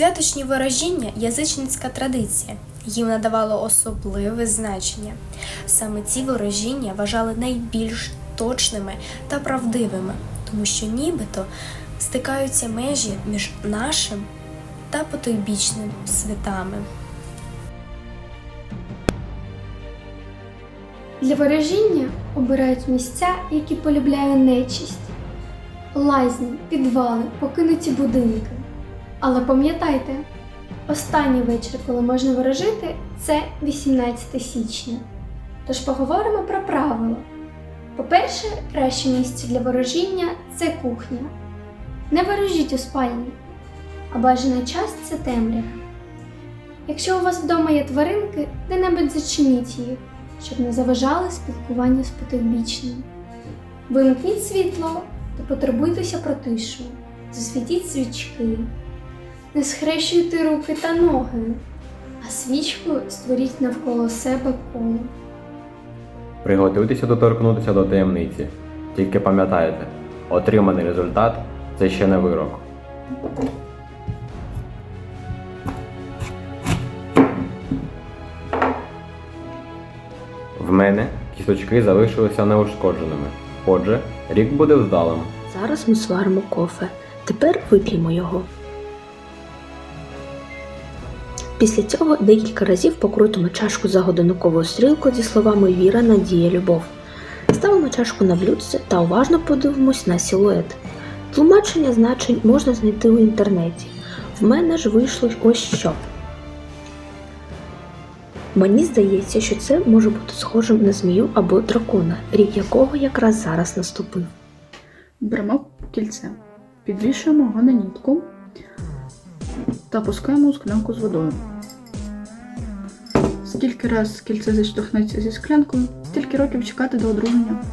Святочні ворожіння язичницька традиція. Їм надавало особливе значення. Саме ці ворожіння вважали найбільш точними та правдивими, тому що нібито стикаються межі між нашим та потойбічним святами. Для ворожіння обирають місця, які полюбляє нечисть. Лазні, підвали, покинуті будинки. Але пам'ятайте, останній вечір, коли можна ворожити, це 18 січня. Тож поговоримо про правила. По-перше, краще місце для ворожіння це кухня. Не ворожіть у спальні, а бажаний час це темрява. Якщо у вас вдома є тваринки, де-небудь зачиніть їх щоб не заважали спілкуванню з потойбічним. Вимкніть світло та потурбуйтеся про тишу, засвітіть свічки, не схрещуйте руки та ноги, а свічку створіть навколо себе коло. Приготуйтеся доторкнутися до таємниці. Тільки пам'ятайте, отриманий результат це ще не вирок. В мене кісточки залишилися неушкодженими. Отже, рік буде вдалим. Зараз ми сваримо кофе. Тепер вип'ємо його. Після цього декілька разів покрутимо чашку за годинниковою стрілкою зі словами Віра, Надія, Любов. Ставимо чашку на блюдце та уважно подивимось на силует. Тлумачення значень можна знайти у інтернеті. В мене ж вийшло ось що. Мені здається, що це може бути схожим на змію або дракона, рік якого якраз зараз наступив. Беремо кільце, підвішуємо його на нітку та пускаємо у склянку з водою. Скільки раз кільце зіштовхнеться зі склянкою, стільки років чекати до одруження.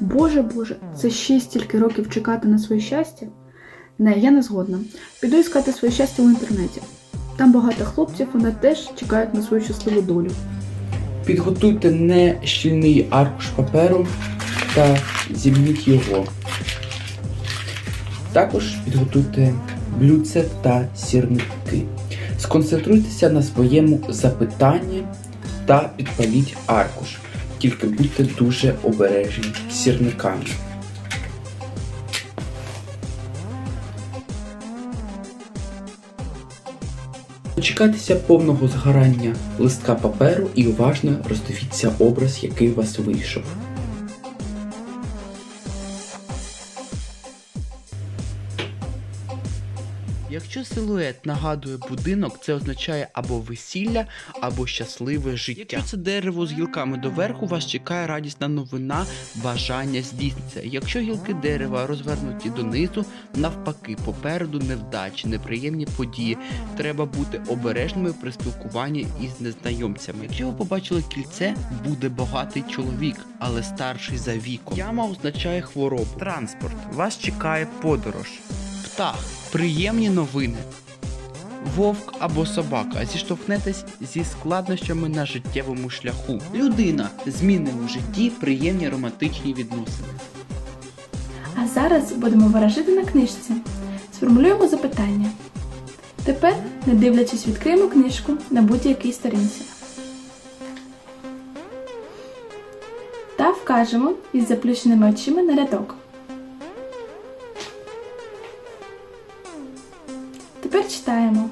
Боже Боже, це ще стільки років чекати на своє щастя? Не, я не згодна. Піду іскати своє щастя в інтернеті. Там багато хлопців, вони теж чекають на свою щасливу долю. Підготуйте нещільний аркуш паперу та зімніть його. Також підготуйте блюдце та сірники. Сконцентруйтеся на своєму запитанні та підпаліть аркуш. Тільки будьте дуже обережні з сірниками. Дочекайтеся повного згорання листка паперу і уважно роздивіться образ, який у вас вийшов. Якщо силует нагадує будинок, це означає або весілля, або щасливе життя. Якщо це дерево з гілками доверху, вас чекає радісна новина, бажання здійсниться. Якщо гілки дерева розвернуті донизу, навпаки, попереду невдачі, неприємні події. Треба бути обережними при спілкуванні із незнайомцями. Якщо ви побачили кільце, буде багатий чоловік, але старший за віком. Яма означає хворобу. Транспорт. Вас чекає подорож. Птах. Приємні новини. Вовк або собака зіштовхнетесь зі складнощами на життєвому шляху. Людина зміни у житті, приємні романтичні відносини. А зараз будемо ворожити на книжці. Сформулюємо запитання. Тепер, не дивлячись, відкриємо книжку на будь-якій сторінці. Та вкажемо із заплющеними очима на рядок. Тепер читаємо.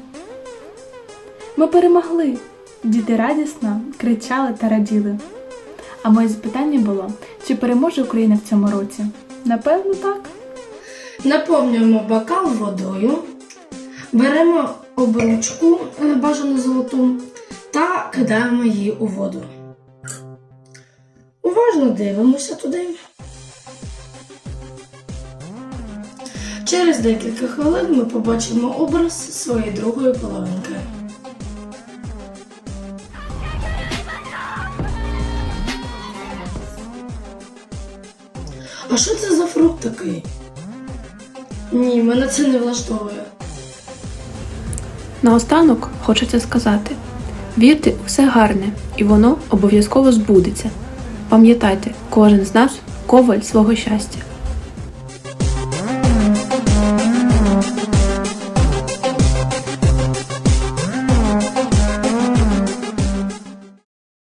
Ми перемогли. Діти радісно кричали та раділи. А моє запитання було: чи переможе Україна в цьому році? Напевно, так. Наповнюємо бокал водою, беремо обручку е, бажану золоту та кидаємо її у воду. Уважно дивимося туди. Через декілька хвилин ми побачимо образ своєї другої половинки. А що це за фрукт такий? Ні, мене це не влаштовує. Наостанок хочеться сказати: вірте у все гарне, і воно обов'язково збудеться. Пам'ятайте, кожен з нас коваль свого щастя.